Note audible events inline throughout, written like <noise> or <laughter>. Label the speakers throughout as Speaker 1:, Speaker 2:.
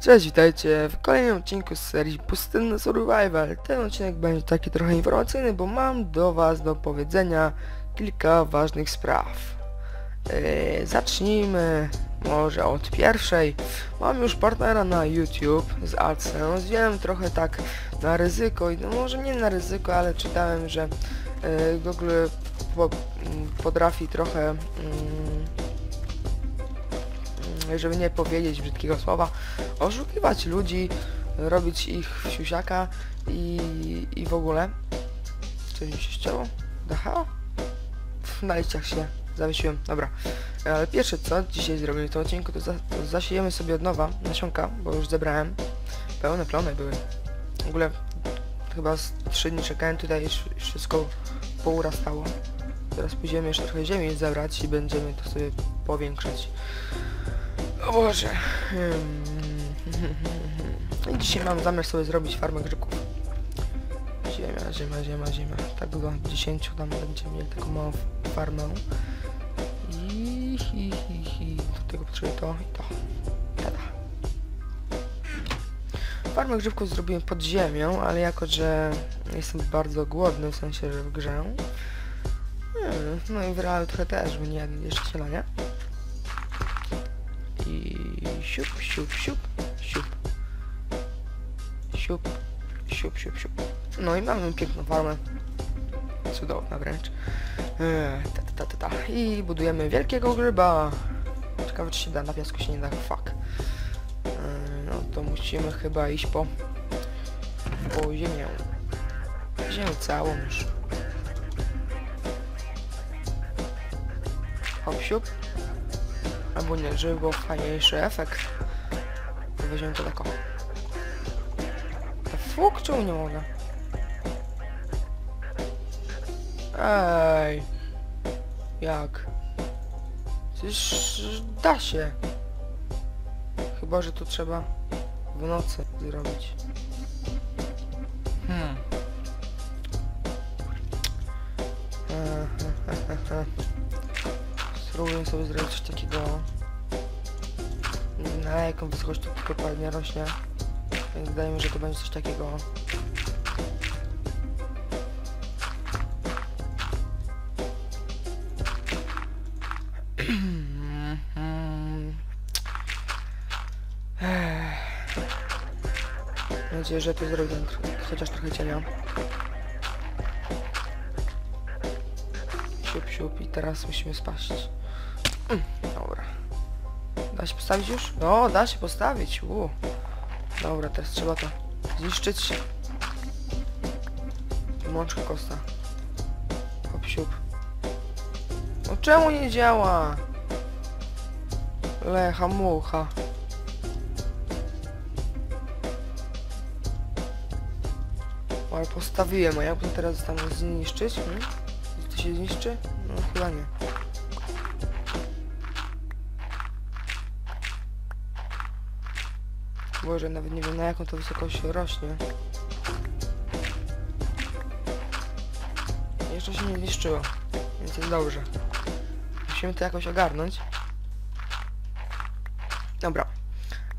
Speaker 1: Cześć, witajcie w kolejnym odcinku z serii Pustynny Survival. Ten odcinek będzie taki trochę informacyjny, bo mam do was do powiedzenia kilka ważnych spraw. Yy, zacznijmy może od pierwszej. Mam już partnera na YouTube z AdSense. Wiem trochę tak na ryzyko, i no może nie na ryzyko, ale czytałem, że yy, Google po, mm, potrafi trochę mm, żeby nie powiedzieć brzydkiego słowa, oszukiwać ludzi, robić ich w siusiaka i, i w ogóle. Coś mi się ścięło? Daha? Na liściach się zawiesiłem, dobra. Ale pierwsze co dzisiaj zrobimy w tym odcinku, to, za, to zasiejemy sobie od nowa nasionka, bo już zebrałem. Pełne plony były. W ogóle chyba z 3 dni czekałem tutaj już wszystko pourastało. Teraz pójdziemy jeszcze trochę ziemi zebrać i będziemy to sobie powiększać. O Boże. Hmm. I <laughs> dzisiaj mam zamiar sobie zrobić farmę grzybków. Ziemia, ziemia, ziemia, ziemia. Tak do 10 tam będziemy mieli taką małą farmę. I hi, hi, hi. Do tego potrzebuję to i to. Tada. Farmę grzybków zrobiłem pod ziemią, ale jako, że jestem bardzo głodny, w sensie, że w grze. hmm, No i w realu trochę też, bo nie jeszcze śniadania. I siup, siup, siup, siup. Siup, siup, siup, siup. No i mamy piękną farmę. Cudowna wręcz. Eee, ta, ta, ta, ta, ta. I budujemy wielkiego grzyba. Ciekawe czy się da, na piasku się nie da, fuck. Eee, no to musimy chyba iść po... po ziemię. Ziemię całą już. Hop, siup. Albo nie, żeby był fajniejszy efekt. Weźmiemy to tak o. To fuk, czemu nie mogę? Ej. Jak? Przecież da się. Chyba, że to trzeba w nocy zrobić. Hmm. <laughs> Spróbuję sobie zrobić coś takiego. Na jaką wysokość to dokładnie rośnie. Więc wydaje mi się, że to będzie coś takiego. Mam nadzieję, że to zrobię chociaż trochę cienia. Siup, siup i teraz musimy spaść. Dobra. Da się postawić już? No, da się postawić. U. Dobra, teraz trzeba to zniszczyć. Mączka kosta. Hop, siup. No czemu nie działa? Lecha, mucha. Ale postawiłem, a jakbym teraz tam zniszczyć? Hmm? To się zniszczy? No chyba nie. Boże, nawet nie wiem na jaką to wysokość rośnie. Jeszcze się nie zniszczyło, więc jest dobrze. Musimy to jakoś ogarnąć. Dobra.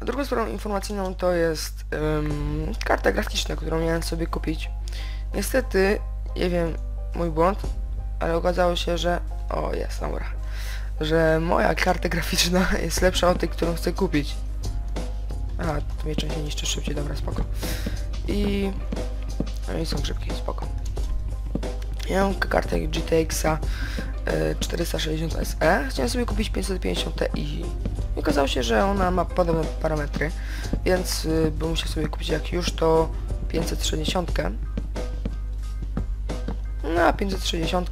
Speaker 1: A drugą sprawą informacyjną to jest um, karta graficzna, którą miałem sobie kupić. Niestety, nie wiem, mój błąd, ale okazało się, że... O, jest, dobra. Że moja karta graficzna <laughs> jest lepsza od tej, którą chcę kupić. To mieczem się niszczy szybciej, dobra, spoko. I... No i są grzybki, spoko. Ja mam kartę GTX-a e, 460 SE. Chciałem sobie kupić 550 Ti. Okazało się, że ona ma podobne parametry, więc y, bym musiał sobie kupić jak już to 560. No a 560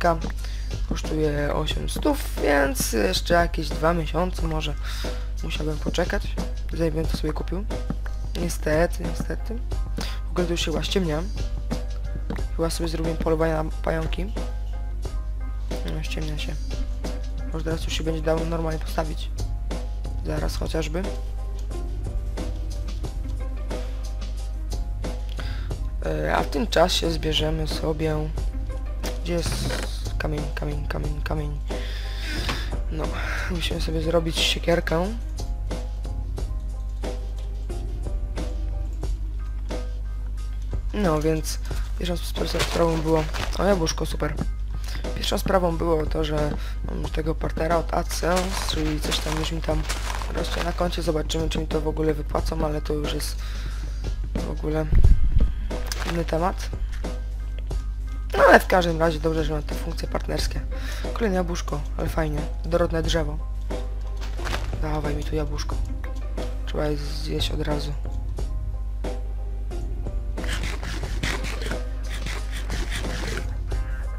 Speaker 1: kosztuje 800, więc jeszcze jakieś dwa miesiące może musiałbym poczekać, zanim bym to sobie kupił. Niestety, niestety. W ogóle to już się chyba ściemnia. Chyba sobie zrobiłem polowanie na pająki. No, ściemnia się. Może teraz już się będzie dało normalnie postawić. Zaraz chociażby. E, a w tym czasie zbierzemy sobie... Gdzie jest kamień, kamień, kamień, kamień. No, musimy sobie zrobić siekierkę. No więc pierwszą sp- sprawą było... O jabłuszko, super. Pierwszą sprawą było to, że mam tego partnera od AdSense, czyli coś tam już mi tam rośnie na koncie. Zobaczymy, czy mi to w ogóle wypłacą, ale to już jest w ogóle inny temat. No ale w każdym razie dobrze, że mam te funkcje partnerskie. Kolejne jabłuszko, ale fajnie. Dorodne drzewo. Dawaj mi tu jabłuszko. Trzeba je zjeść od razu.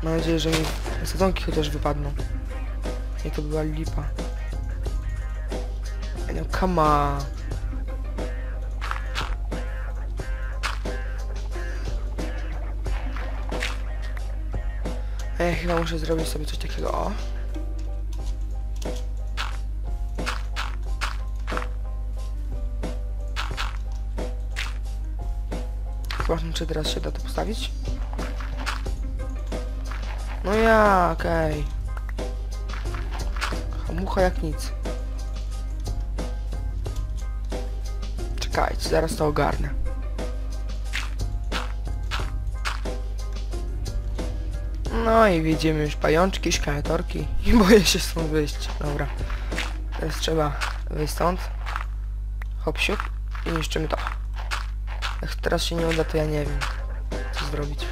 Speaker 1: Mam nadzieję, że mi sadzonki chociaż wypadną. Nie to była lipa. No come on. A ja chyba muszę zrobić sobie coś takiego, o. Zobaczmy, czy teraz się da to postawić. No ja, okej. Mucha jak nic. Czekajcie, zaraz to ogarnę. No i widzimy już pajączki, szkaletorki i boję się stąd wyjść. Dobra. Teraz trzeba wyjść stąd. Hop siup i niszczymy to. Jak teraz się nie uda, to ja nie wiem, co zrobić.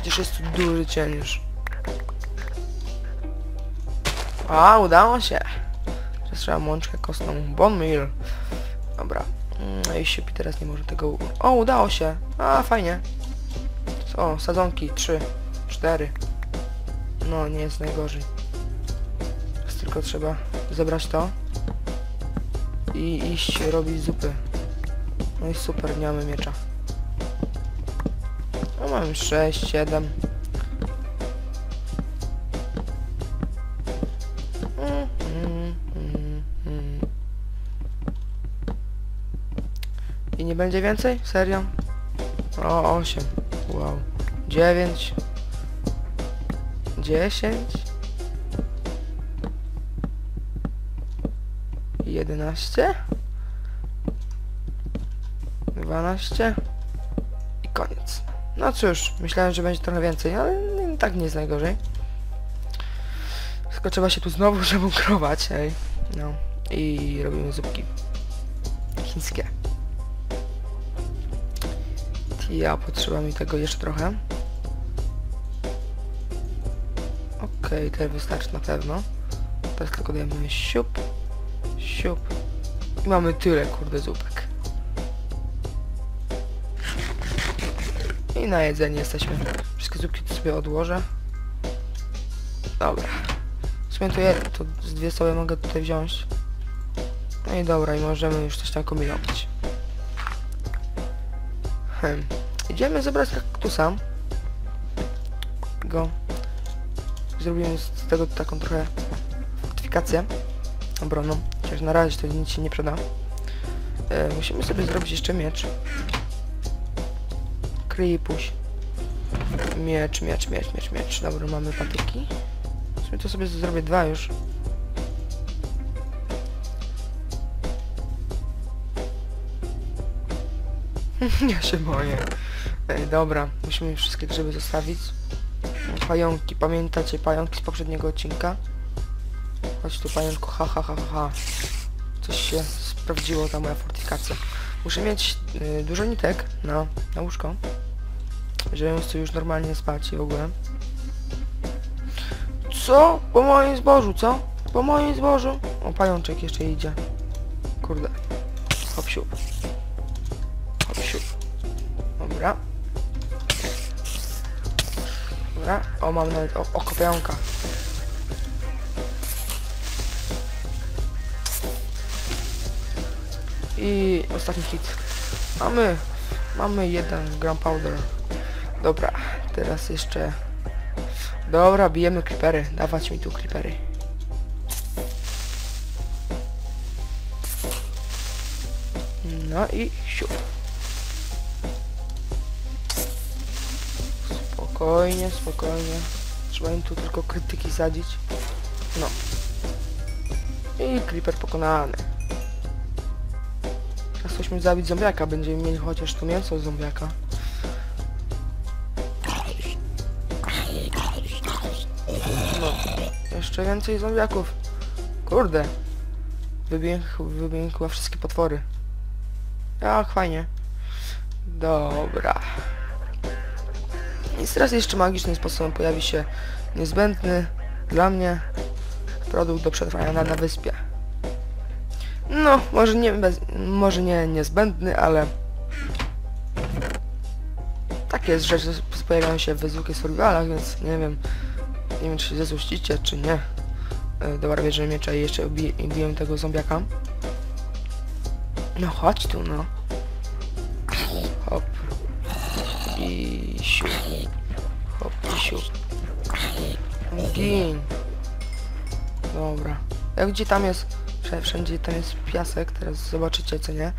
Speaker 1: Przecież jest tu duży cień już. A, udało się. Teraz trzeba mączkę kostną. Bone meal. Dobra. I siupi teraz nie może tego... O, udało się. A, fajnie. O, sadzonki. Trzy. Cztery. No, nie jest najgorzej. Teraz tylko trzeba zebrać to. I iść robić zupy. No i super, nie mamy miecza. Mamy 6, 7. Mm, mm, mm, mm. I nie będzie więcej? Serio? O, 8. Wow. 9. 10. 11. 12. No cóż, myślałem, że będzie trochę więcej, ale tak nie jest najgorzej. Tylko trzeba się tu znowu <laughs> żebukrować, ej. No. I robimy zupki. Chińskie. Ja potrzeba mi tego jeszcze trochę. Okej, tyle wystarczy na pewno. Teraz tylko dajemy siup, siup. I mamy tyle, kurde, zupek. I na jedzenie jesteśmy. Wszystkie zupki tu sobie odłożę. Dobra. W sumie to, je, to z dwie sobie mogę tutaj wziąć. No i dobra, i możemy już coś tam kombinować. Hmm. Idziemy zebrać kaktusa. Go. Zrobimy z tego taką trochę fortyfikację obronną. Chociaż na razie to nic się nie przyda. E, musimy sobie zrobić jeszcze miecz. Krypuś. Miecz, miecz, miecz, miecz, miecz. Dobra, mamy patyki. W sumie to sobie zrobię dwa już. <laughs> ja się boję. Ej, dobra, musimy wszystkie grzyby zostawić. Pająki, pamiętacie pająki z poprzedniego odcinka? Chodź tu pajączku, ha ha ha ha. Coś się sprawdziło, ta moja fortyfikacja. Muszę mieć y, dużo nitek na łóżko. Żeby móc tu już normalnie spać i w ogóle. Co? Po moim zbożu, co? Po moim zbożu? O, pajączek jeszcze idzie. Kurde. Hop siup. Hop siup. Dobra. Dobra. O, mam nawet o, oko pająka. I ostatni hit. Mamy, mamy jeden gram powder. Dobra, teraz jeszcze... Dobra, bijemy creepery. Dawać mi tu creepery. No i siup. Spokojnie, spokojnie. Trzeba im tu tylko krytyki sadzić. No. I creeper pokonany. Teraz musimy zabić zombiaka, będziemy mieli chociaż to mięso z zombiaka. Jeszcze więcej zombiaków. Kurde. Wybiłem chyba wszystkie potwory. Jak fajnie. Dobra. I teraz jeszcze magicznym sposobem pojawi się niezbędny dla mnie produkt do przetrwania na, na wyspie. No, może nie, bez, może nie niezbędny, ale takie rzeczy pojawiają się w zwykłych survivalach, więc nie wiem, nie wiem czy się zezłościcie, czy nie. E, Dobra, bierzemy miecza i jeszcze bijemy tego zombiaka. No chodź tu, no. Hop. I siu. Hop i siu. Gin. Dobra. Jak gdzie tam jest? Wszędzie, tam jest piasek, teraz zobaczycie co nie.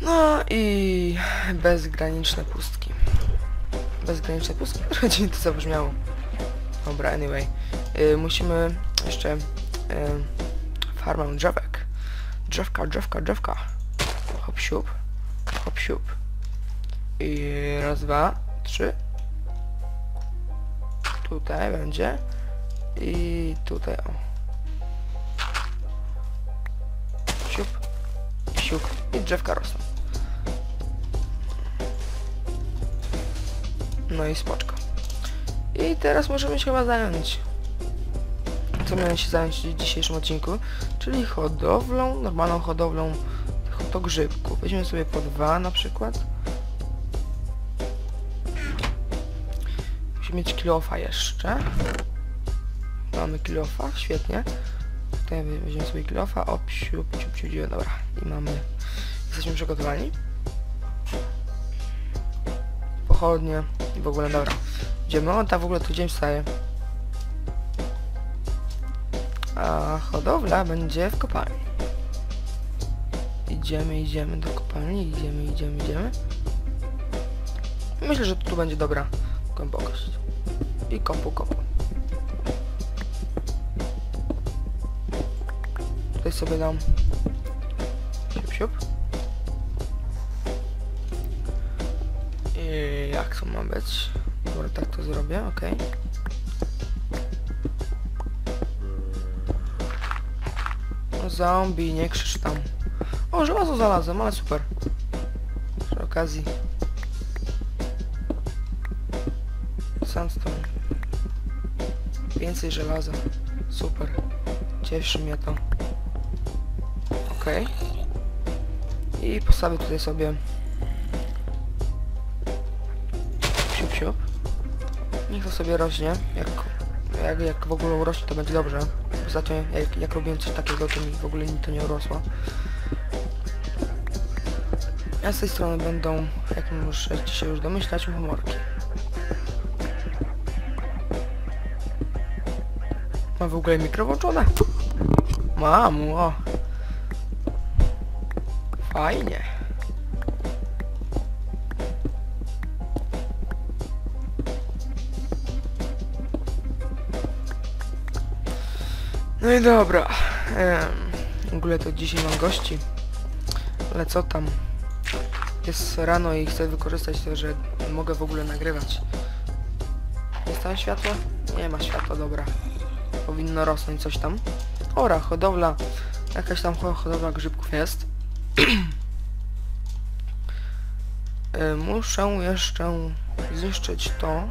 Speaker 1: No i bezgraniczne pustki. Bezgraniczne pustki? <laughs> Dziwnie to zabrzmiało. Dobra, anyway. Y, musimy jeszcze y, farmę drzewek. Drzewka, drzewka, drzewka. Hop siup. Hop siup. I raz, dwa, trzy. Tutaj będzie. I tutaj o. Siup. Siup. I drzewka rosną. No i spoczko. I teraz możemy się chyba zająć. Co miałem się zająć w dzisiejszym odcinku? Czyli hodowlą, normalną hodowlą tych oto grzybków. Weźmiemy sobie po dwa na przykład. Musimy mieć kilofa jeszcze. Mamy kilofa, świetnie. Tutaj we- weźmiemy sobie kilofa, op, siup, siup, siup, siup, dobra. I mamy... Jesteśmy przygotowani. Pochodnie i w ogóle, dobra. Idziemy, o, ta w ogóle tu dzień wstaje. A hodowla będzie w kopalni. Idziemy, idziemy do kopalni, idziemy, idziemy, idziemy. Myślę, że tu będzie dobra głębokość. I kopu, kopu. Tutaj sobie dam siup, siup. I jak to ma być? Dobra, tak to zrobię. No zombie, nie krzycz tam. O, żelazo znalazłem, ale super. Przy okazji. Sandstone. Więcej żelaza. Super. Cieszy mnie to. Okej. I postawię tutaj sobie Niech to sobie rośnie. Jak, jak, jak w ogóle urośnie to będzie dobrze. Ostatnio jak, jak robiłem coś takiego to mi w ogóle nic to nie urosło. A z tej strony będą, jak możecie się już domyślać, humorki. Mam w ogóle mikro włączone? Mam, o. Fajnie. No i dobra. W ogóle to dzisiaj mam gości. Ale co tam? Jest rano i chcę wykorzystać to, że mogę w ogóle nagrywać. Jest tam światło? Nie ma światła, dobra. Powinno rosnąć coś tam. Ora, hodowla. Jakaś tam ho- hodowla grzybków jest. <clears throat> E, Muszę jeszcze zniszczyć to.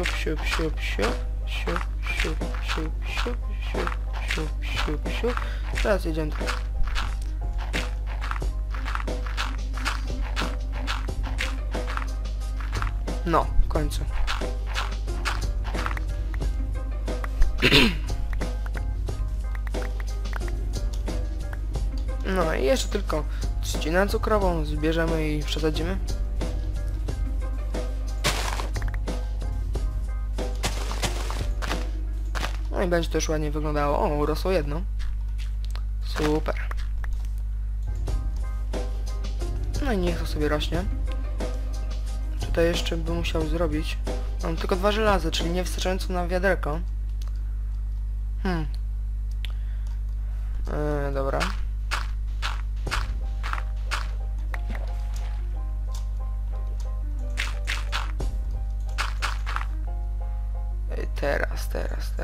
Speaker 1: Siup, siup, siup, siup, siup, siup, siup, siup, siup, siup, siup, siup. Teraz jedziemy tu. No, w końcu. No i jeszcze tylko trzcinę cukrową zbierzemy i przesadzimy. No i będzie to już ładnie wyglądało. O, urosło jedno. Super. No i niech to sobie rośnie. Tutaj jeszcze bym musiał zrobić. Mam tylko dwa żelazy, czyli niewystarczająco na wiaderko. Hmm.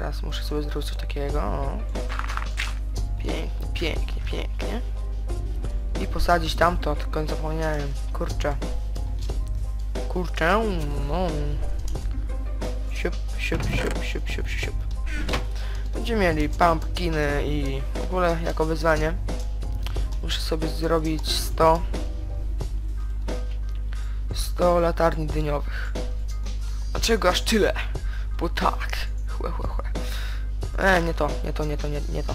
Speaker 1: Teraz, muszę sobie zrobić coś takiego. O. Pięknie, pięknie, pięknie. I posadzić tamto, tylko nie zapomniałem. Kurczę. Kurczę, no. Siup, siup, siup, siup, siup, siup. Będziemy mieli pumpkiny i w ogóle jako wyzwanie muszę sobie zrobić 100 100 latarni dyniowych. Dlaczego aż tyle? Bo tak. Chłe, chłe, chłe. E, nie to, nie to, nie to, nie, nie to.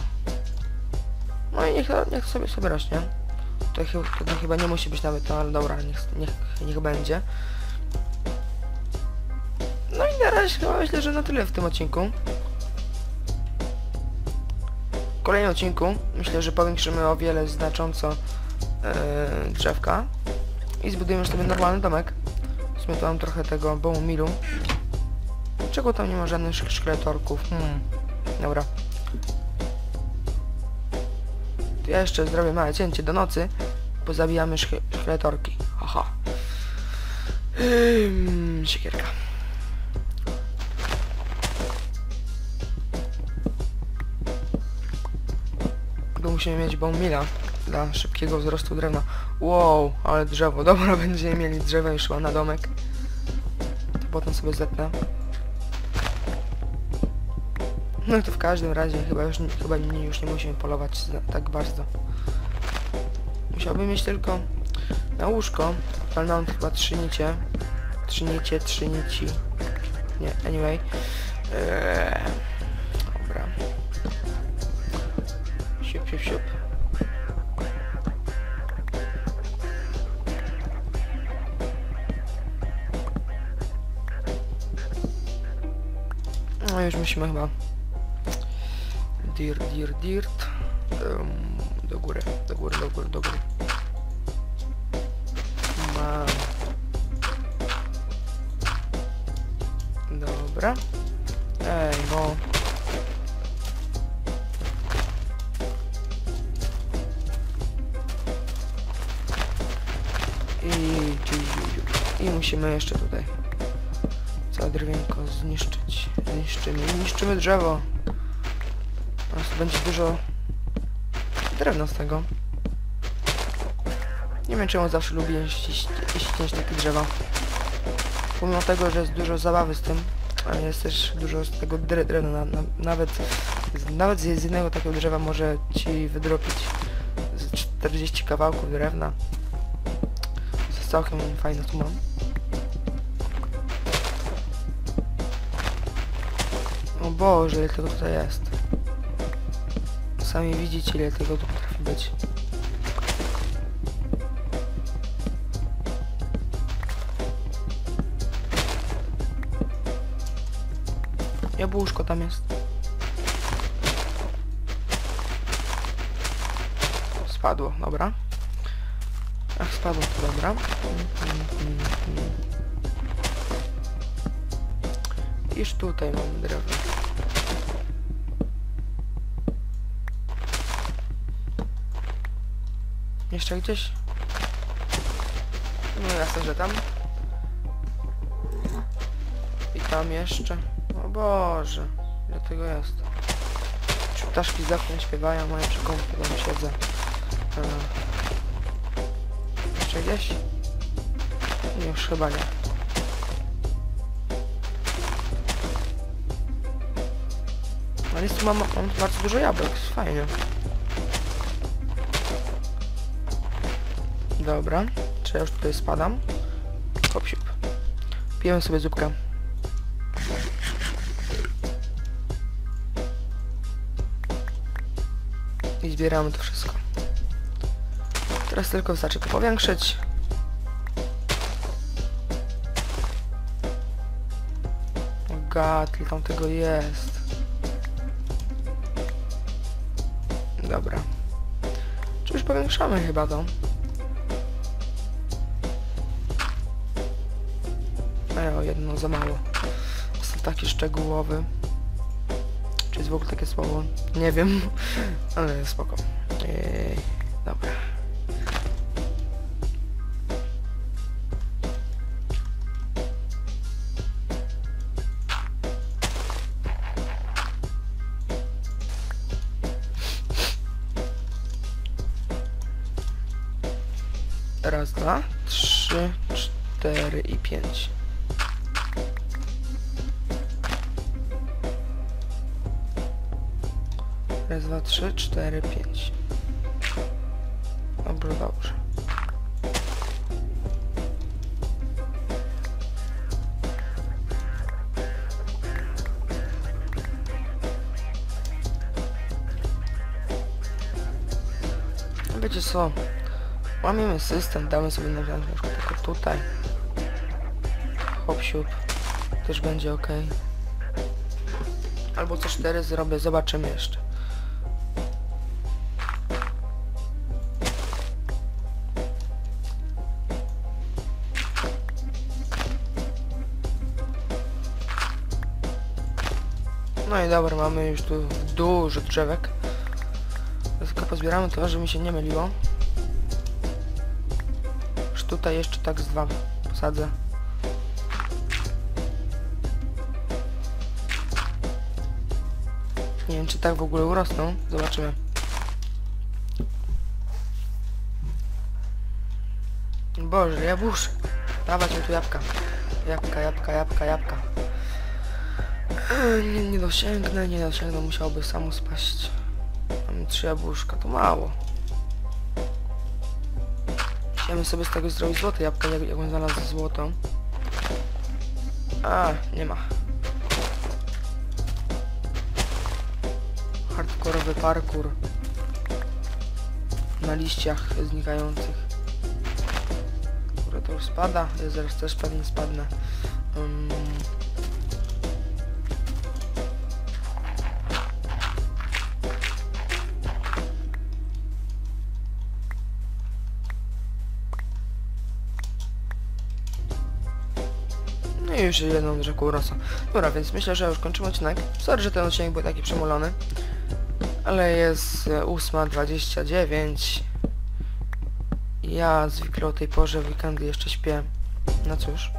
Speaker 1: No i niech, niech sobie sobie rośnie. To, chy- to chyba nie musi być nawet to, ale dobra, niech, niech, niech będzie. No i na razie chyba myślę, że na tyle w tym odcinku. W kolejnym odcinku myślę, że powiększymy o wiele znacząco e, drzewka i zbudujemy sobie normalny domek. To mam trochę tego bone milu. Czego tam nie ma żadnych szk- szkieletorków? Hmm. Dobra. To ja jeszcze zrobię małe cięcie do nocy, bo zabijamy szkie- szkieletorki. Haha. Hmm, siekierka. Bo musimy mieć bone mila dla szybkiego wzrostu drewna. Wow, ale drzewo. Dobra, będziemy mieli drzewo już chyba na domek. To potem sobie zetnę. No to w każdym razie chyba już, chyba nie, już nie musimy polować tak bardzo. Musiałbym mieć tylko na łóżko, ale mam chyba trzy nicie. Trzy nicie, trzy nici. Nie, anyway. Eee, dobra. Siup, siup, siup. No już musimy chyba Dirt, dirt, dirt. Do góry, do góry, do góry, do góry. Mam. Dobra. Ej, no. I, i musimy jeszcze tutaj całe drewienko zniszczyć. Zniszczymy, niszczymy drzewo. Będzie dużo drewna z tego. Nie wiem czemu zawsze lubię ścić takie drzewa. Pomimo tego, że jest dużo zabawy z tym, ale jest też dużo z tego dre, drewna. Na, na, nawet, z, nawet z jednego takiego drzewa może ci wydropić z 40 kawałków drewna. To jest całkiem fajne tu mam. O Boże, ile tego tutaj jest. Sami widzicie, ile tego tu potrafi być. Jabłuszko tam jest. Spadło, dobra. Ach, spadło, to dobra. Mm, mm, mm, mm. Jeszcze gdzieś? No jasne, że tam. I tam jeszcze. O Boże, ile tego jest. Czy ptaszki za oknem śpiewają, moje przy tam siedzę. E, Jeszcze gdzieś? Już chyba nie. Ale jest tu mam, mam bardzo dużo jabłek, fajnie. Dobra, czy ja już tutaj spadam? Hop siup. Pijemy sobie zupkę. I zbieramy to wszystko. Teraz tylko wystarczy to powiększyć. Ile tam tego jest. Dobra. Czy już powiększamy chyba to? Ej, o jedno za mało. Jestem taki szczegółowy. Czy jest w ogóle takie słowo. Nie wiem, <laughs> ale spoko. Eee, dobra. Raz, dwa, trzy, cztery i pięć. Trzy, cztery, pięć. Dobrze, dobrze. Wiecie co? Łamiemy system, damy sobie na przykład tylko tutaj. Hop siup. Też będzie ok. Albo co 4 zrobię, zobaczymy jeszcze. Dobra, mamy już tu dużo drzewek. Tylko pozbieramy to, żeby mi się nie myliło. Już tutaj jeszcze tak z dwa posadzę. Nie wiem, czy tak w ogóle urosną. Zobaczymy. Boże, jabłusz. Dawać mi tu jabłka. Jabłka, jabłka, jabłka, jabłka. Nie, nie dosięgnę, nie dosięgnę, musiałoby samo spaść. Mam trzy jabłuszka, to mało. Chciałem sobie z tego zrobić złote jabłka, jak, jakbym znalazł złoto. A, nie ma. Hardkorowy parkour. Na liściach znikających. Które to już spada, ja zaraz też pewnie spadnę. Um, i już jedną rzeką urosła. Dobra, więc myślę, że już kończymy odcinek. Sorry, że ten odcinek był taki przemulony. Ale jest e, 8.29. Ja zwykle o tej porze w weekendy jeszcze śpię. No cóż.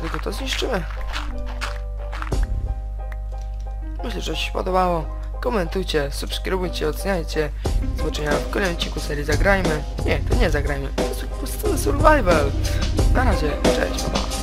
Speaker 1: Dlatego to zniszczymy. Myślę, że się podobało. Komentujcie, subskrybujcie, oceniajcie. Zobaczenia w kolejnym odcinku serii Zagrajmy. Nie, to nie Zagrajmy. Survival. Na razie, cześć, pa.